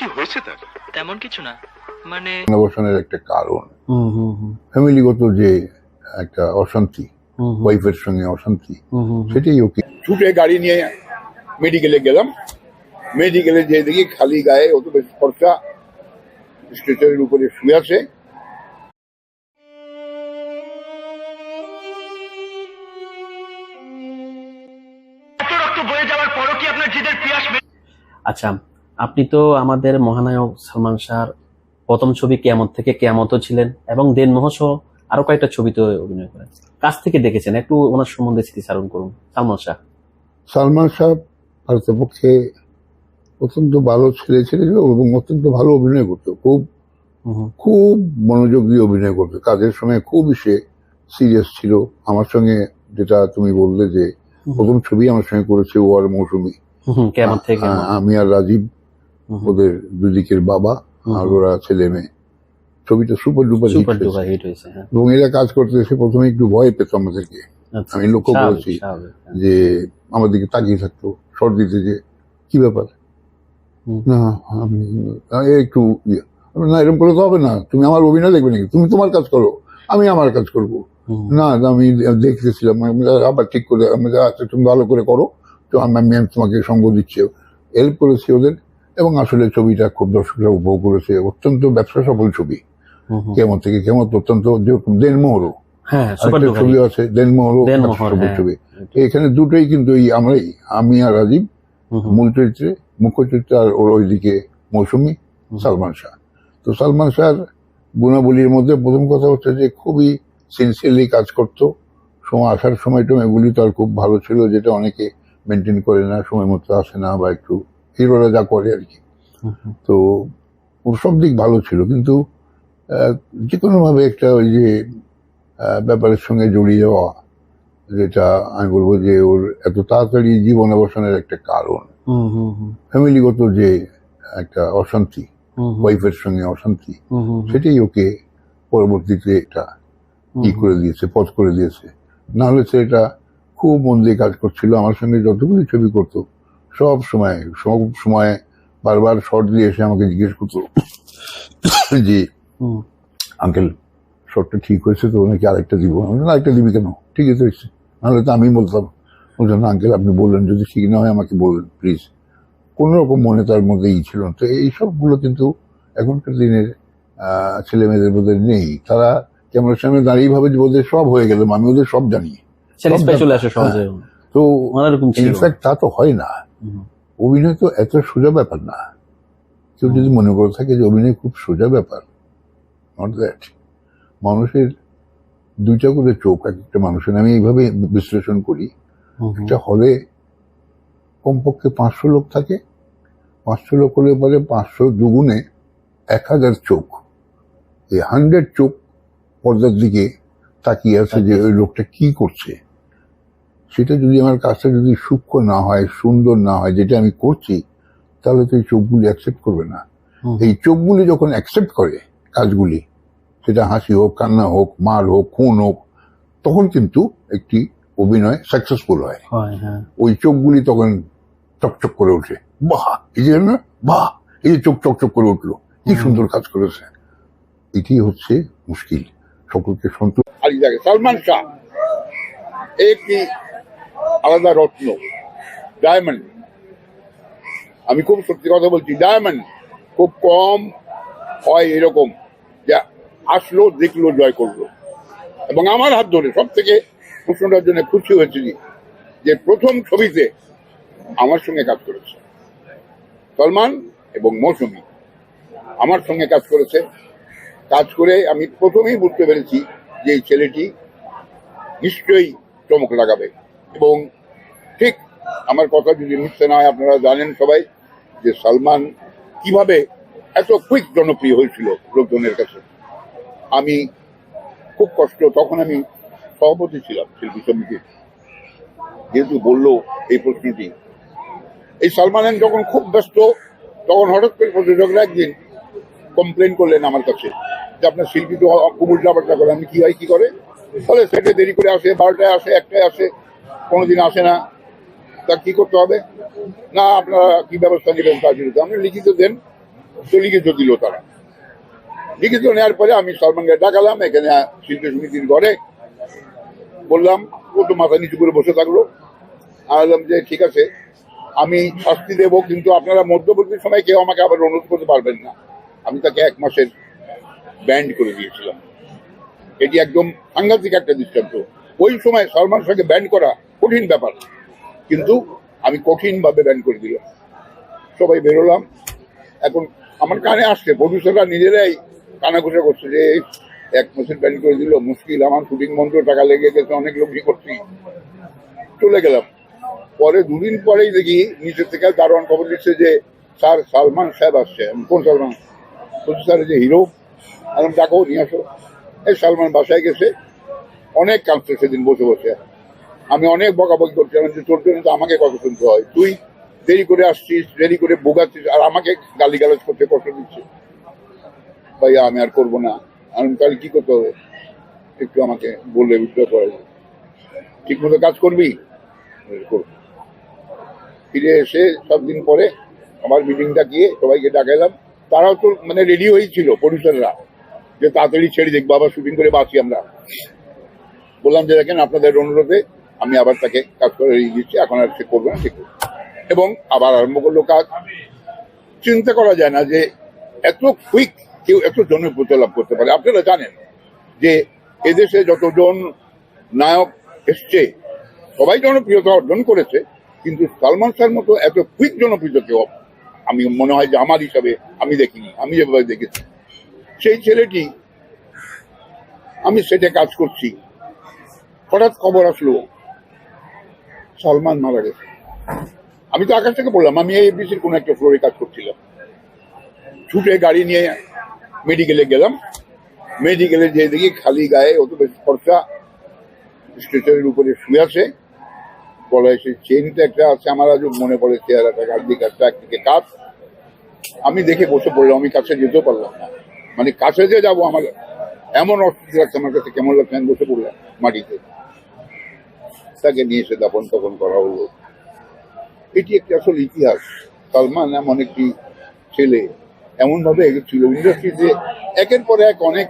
কি হয়েছে তার? তেমন কিছু না। মানে অবসানের একটা কারণ। হুম হুম হুম। ফ্যামিলিগত যে একটা অশান্তি ওয়াইফের সঙ্গে অশান্তি সেটাই ওকে ছুটে গাড়ি নিয়ে মেডিকেলে গেলাম। মেডিকেলে যেয়ে দেখি খালি গায়ে অত বেশি খরচা। স্ট্রেচারের উপরে শুয়ে আছে। এত রক্ত বয়ে যাওয়ার পরও কি আপনার জিদের পিয়াস আচ্ছা আপনি তো আমাদের মহানায়ক সালমান শাহর প্রথম ছবি কেয়ামত থেকে কেয়ামতও ছিলেন এবং দেন সহ আরও কয়েকটা ছবিতে অভিনয় করেন। কাছ থেকে দেখেছেন? একটু ওনার সম্বন্ধে স্মৃতিচারণ করুন। সালমান শাহ। সালমান শাহ ভারতের পক্ষে অত্যন্ত ভালো ছেলে ছিল এবং অত্যন্ত ভালো অভিনয় করতো। খুব খুব মনোযোগ দিয়ে অভিনয় করতো। কাজের সময় খুব সে সিরিয়াস ছিল। আমার সঙ্গে যেটা তুমি বললে যে প্রথম ছবি আমার সঙ্গে করেছে ও আর মৌসুমি আমি আর রাজীব। ওদের দুদিকের বাবা আর ওরা ছেলে মেয়ে। ছবিটা সুপার ডুপার হিট হয়েছে। হ্যাঁ। এবং এরা কাজ করতে এসে প্রথমে একটু ভয় পেত আমাদেরকে। আচ্ছা, আমি লক্ষ্য করেছি। হ্যাঁ। যে আমার দিকে তাকিয়ে থাকতো শর্ট দিতে যে কি ব্যাপার? না আমি আমি একটু ইয়ে। না এরকম করে তো হবে না। তুমি আমার অভিনয় দেখবে নাকি? তুমি তোমার কাজ করো। আমি আমার কাজ করব। না আমি দেখতেছিলাম। আবার ঠিক করে আমি আচ্ছা তুমি ভালো করে করো। তো আমি তোমাকে সঙ্গ দিচ্ছি। হেল্প করেছি ওদের এবং আসলে ছবিটা খুব দর্শকরা উপভোগ করেছে। অত্যন্ত ব্যবসা সফল ছবি। কেমন থেকে কেমন অত্যন্ত যেরকম দেনমোহরও। হ্যাঁ ছবি আছে দেনমোহরও দেনমোহর, সফল হ্যাঁ। ছবি। এখানে দুটোই কিন্তু এই আমরাই আমি আর রাজীব মূল চরিত্রে মুখ্য চরিত্রে আর ওর ওইদিকে মৌসুমি সালমান শাহ। তো সালমান শাহর গুণাবলীর মধ্যে প্রথম কথা হচ্ছে যে খুবই সিনসিয়ারলি কাজ করতো। সময় আসার সময় এগুলি তার খুব ভালো ছিল যেটা অনেকে মেনটেন করে না সময় মতো আসে না বা একটু হিরোরা যা করে আর কি। তো ওর সব দিক ভালো ছিল কিন্তু যে কোনোভাবে একটা ওই যে ব্যাপারের সঙ্গে জড়িয়ে যাওয়া যেটা আমি বলব যে ওর এত তাড়াতাড়ি জীবন অবসানের একটা কারণ। ফ্যামিলিগত যে একটা অশান্তি ওয়াইফের সঙ্গে অশান্তি সেটাই ওকে পরবর্তীতে এটা ই করে দিয়েছে পথ করে দিয়েছে। না হলে ছেলেটা খুব মন দিয়ে কাজ করছিল আমার সঙ্গে যতগুলি ছবি করতো সব সময় সব সময় বারবার শর্ট দিয়ে এসে আমাকে জিজ্ঞেস করতো যে আঙ্কেল শর্টটা ঠিক হয়েছে তো নাকি আরেকটা দিব? আরেকটা দিবি কেন? ঠিক আছে হয়েছে। নাহলে তো আমি বলতাম। বলছেন আঙ্কেল আপনি বললেন যদি ঠিক না হয় আমাকে বলবেন প্লিজ কোনো রকম মনে তার মধ্যে ই ছিল তো এই সবগুলো কিন্তু এখনকার দিনের ছেলে মেয়েদের মধ্যে নেই। তারা ক্যামেরার সামনে দাঁড়িয়ে ভাবে যে ওদের সব হয়ে গেল আমি ওদের সব জানি। সহজে। তো ইনফ্যাক্ট তা তো হয় না। অভিনয় তো এত সোজা ব্যাপার না। কেউ যদি মনে করে থাকে যে অভিনয় খুব সোজা ব্যাপার নট দ্যাট মানুষের দুইটা করে চোখ এক একটা মানুষের। আমি এইভাবে বিশ্লেষণ করি একটা হলে কমপক্ষে পাঁচশো লোক থাকে পাঁচশো লোক হলে পরে পাঁচশো দুগুণে এক হাজার চোখ। এই হান্ড্রেড চোখ পর্দার দিকে তাকিয়ে আছে যে ওই লোকটা কি করছে? সেটা যদি আমার কাজটা যদি সূক্ষ্ম না হয় সুন্দর না হয় যেটা আমি করছি তাহলে তো এই চোখগুলি অ্যাকসেপ্ট করবে না। এই চোখগুলি যখন অ্যাকসেপ্ট করে কাজগুলি সেটা হাসি হোক কান্না হোক মার হোক খুন হোক তখন কিন্তু একটি অভিনয় সাকসেসফুল হয়। হয় ওই চোখগুলি তখন চকচক করে ওঠে। বাহ! এই যে না বাহ! এই যে চোখ চকচক করে উঠল। কি সুন্দর কাজ করেছে। এটি হচ্ছে মুশকিল। সকলকে সন্তুষ্ট সালমান শাহ। একটি আলাদা রত্ন। ডায়মন্ড আমি খুব সত্যি কথা বলছি ডায়মন্ড খুব কম হয় এরকম যে আসলো, দেখল, জয় করল। এবং আমার হাত ধরে সব থেকে প্রশ্নটার জন্য খুশি হয়েছি যে প্রথম ছবিতে আমার সঙ্গে কাজ করেছে সলমান এবং মৌসুমি। আমার সঙ্গে কাজ করেছে। কাজ করে আমি প্রথমেই বুঝতে পেরেছি যে এই ছেলেটি নিশ্চয়ই চমক লাগাবে। এবং ঠিক আমার কথা যদি মিথ্যে না হয়, আপনারা জানেন সবাই যে সালমান কীভাবে এত কুইক জনপ্রিয় হয়েছিল লোকজনের কাছে। আমি খুব কষ্ট, তখন আমি সভাপতি ছিলাম শিল্পী সমিতির। যেহেতু বলল এই প্রশ্নটি এই সালমান যখন খুব ব্যস্ত, তখন হঠাৎ করে প্রযোজকরা একদিন কমপ্লেন করলেন আমার কাছে যে আপনার শিল্পী তো খুব উল্টাপাল্টা করে, আমি কি হয়, কি করে? ফলে সেটা দেরি করে আসে, বারোটায় আসে, একটায় আসে কোনোদিন আসে না। তা কি করতে হবে? না, আপনারা কি ব্যবস্থা নেবেন কাজ আপনি লিখিত দেন, তো লিখিত দিল তারা। লিখিত নেওয়ার পরে আমি সলমানকে ডাকালাম, এখানে শিল্পী সমিতির ঘরে। বললাম, ও তো মাথা নিচু করে বসে থাকল। আর যে, ঠিক আছে, আমি শাস্তি দেবো, কিন্তু আপনারা মধ্যবর্তী সময় কেউ আমাকে আবার অনুরোধ করতে পারবেন না। আমি তাকে এক মাসের ব্যান্ড করে দিয়েছিলাম। এটি একদম সাংঘাতিক একটা দৃষ্টান্ত। ওই সময় সলমান শাহকে ব্যান্ড করা কঠিন ব্যাপার। কিন্তু আমি কঠিনভাবে ব্যান্ড করে দিলাম। সবাই বেরোলাম। এখন আমার কানে আসছে প্রডিউসাররা নিজেরাই কানাঘুষা করছে যে এক মাসের ব্যান্ড করে দিল, মুশকিল আমার শুটিং বন্ধ, টাকা লেগে গেছে, অনেক লোক করছি? চলে গেলাম। পরে দুদিন পরেই দেখি নিচে থেকে দারোয়ান খবর দিচ্ছে যে, স্যার, সালমান সাহেব আসছে। কোন সালমান? বলছি, স্যার যে হিরো। আমি, ডাকো, নিয়ে আসো। এই সালমান বাসায় গেছে। অনেক কাঁদছে সেদিন বসে বসে। আমি অনেক বকাবকি করছিলাম যে তোর জন্য তো আমাকে কথা শুনতে হয়। তুই দেরি করে আসছিস, দেরি করে বোগাচ্ছিস আর আমাকে গালি গালাজ করতে কষ্ট দিচ্ছে ভাই আমি আর করব না। আমি তাহলে কি করতে হবে? একটু আমাকে বললে উত্তর করে ঠিক মতো কাজ করবি? ফিরে এসে সব দিন পরে আমার মিটিংটা গিয়ে সবাইকে ডাকাইলাম। তারাও তো মানে রেডি হয়েই ছিল প্রডিউসাররা যে তাড়াতাড়ি ছেড়ে দেখব আবার শুটিং করে বাঁচি আমরা। বললাম যে দেখেন, আপনাদের অনুরোধে আমি আবার তাকে কাজ করে দিচ্ছি, এখন আর সে করবে না ঠিক এবং আবার আরম্ভ করল কাজ। চিন্তা করা যায় না যে এত কুইক কেউ এত জনপ্রিয়তা লাভ করতে পারে। আপনারা জানেন যে এদেশে যতজন নায়ক এসছে, সবাই জনপ্রিয়তা অর্জন করেছে, কিন্তু সালমান শাহর মতো এত কুইক জনপ্রিয়তা কেউ, আমি মনে হয় যে আমার হিসাবে আমি দেখিনি, আমি যেভাবে দেখেছি। সেই ছেলেটি, আমি সেটা কাজ করছি। হঠাৎ খবর আসলো সালমান মারা গেছে আমি তো আকাশ থেকে বললাম আমি এবিসির কোনো একটা ফ্লোরে কাজ করছিলাম। ছুটে গাড়ি নিয়ে মেডিকেলে গেলাম। মেডিকেলে যেয়ে দেখি খালি গায়ে অত বেশি খরচা স্টেশনের উপরে শুয়ে আছে। গলায় সেই চেনটা একটা আছে, আমার আজও মনে পড়ে চেহারাটা একদিকে একটা একদিকে কাজ। আমি দেখে বসে পড়লাম, আমি কাছে যেতেও পারলাম না। মানে কাছে যে যাব, আমার এমন অস্বস্তি লাগছে, আমার কাছে কেমন লাগছে, আমি বসে পড়লাম মাটিতে। তাকে নিয়ে এসে দাপন তপন করা হলো। এটি একটি আসল ইতিহাস। সালমান এমন একটি ছেলে। এমন ভাবে এগেছিল ইন্ডাস্ট্রিতে। একের পর এক অনেক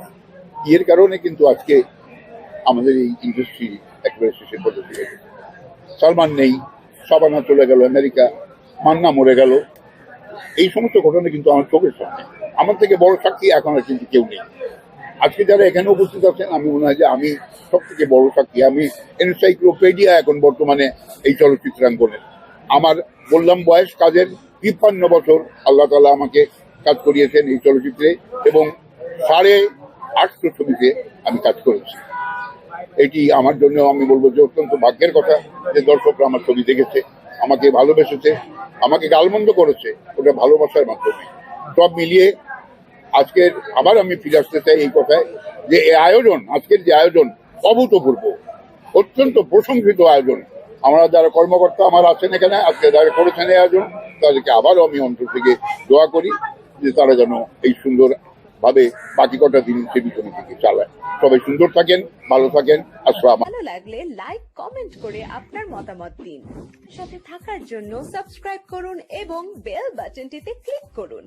ইয়ের কারণে কিন্তু আজকে আমাদের এই ইন্ডাস্ট্রি একেবারে শেষের পথে চলে গেছে। সালমান নেই, সাবানা চলে গেল আমেরিকা, মান্না মরে গেল। এই সমস্ত ঘটনা কিন্তু আমার চোখের সামনে। আমার থেকে বড় সাক্ষী এখন আর কিন্তু কেউ নেই। আজকে যারা এখানে উপস্থিত আছেন, আমি মনে হয় যে আমি সব থেকে বড় সাক্ষী। আমি এনসাইক্লোপিডিয়া এখন বর্তমানে এই চলচ্চিত্রাঙ্গনের আমার বললাম বয়স কাজের তিপ্পান্ন বছর, আল্লাহ তালা আমাকে কাজ করিয়েছেন এই চলচ্চিত্রে এবং সাড়ে আটশো ছবিতে আমি কাজ করেছি। এটি আমার জন্য আমি বলব যে অত্যন্ত ভাগ্যের কথা যে দর্শকরা আমার ছবি দেখেছে, আমাকে ভালোবেসেছে, আমাকে গালমন্দ করেছে, ওটা ভালোবাসার মাধ্যমে। সব মিলিয়ে আজকের আবার আমি ফিরে আসতে চাই এই কথায় যে এই আয়োজন, আজকের যে আয়োজন অভূতপূর্ব, অত্যন্ত প্রশংসিত আয়োজন। আমরা যারা কর্মকর্তা আমার আছেন এখানে, আজকে যারা করেছেন এই আয়োজন, তাদেরকে আবারও আমি অন্তর থেকে দোয়া করি যে তারা যেন এই সুন্দর ভাবে বাকি কটা দিন সেবি সমিতিকে চালায়। সবাই সুন্দর থাকেন, ভালো থাকেন, আসসালাম ভালো লাগলে লাইক, কমেন্ট করে আপনার মতামত দিন। সাথে থাকার জন্য সাবস্ক্রাইব করুন এবং বেল বাটনটিতে ক্লিক করুন।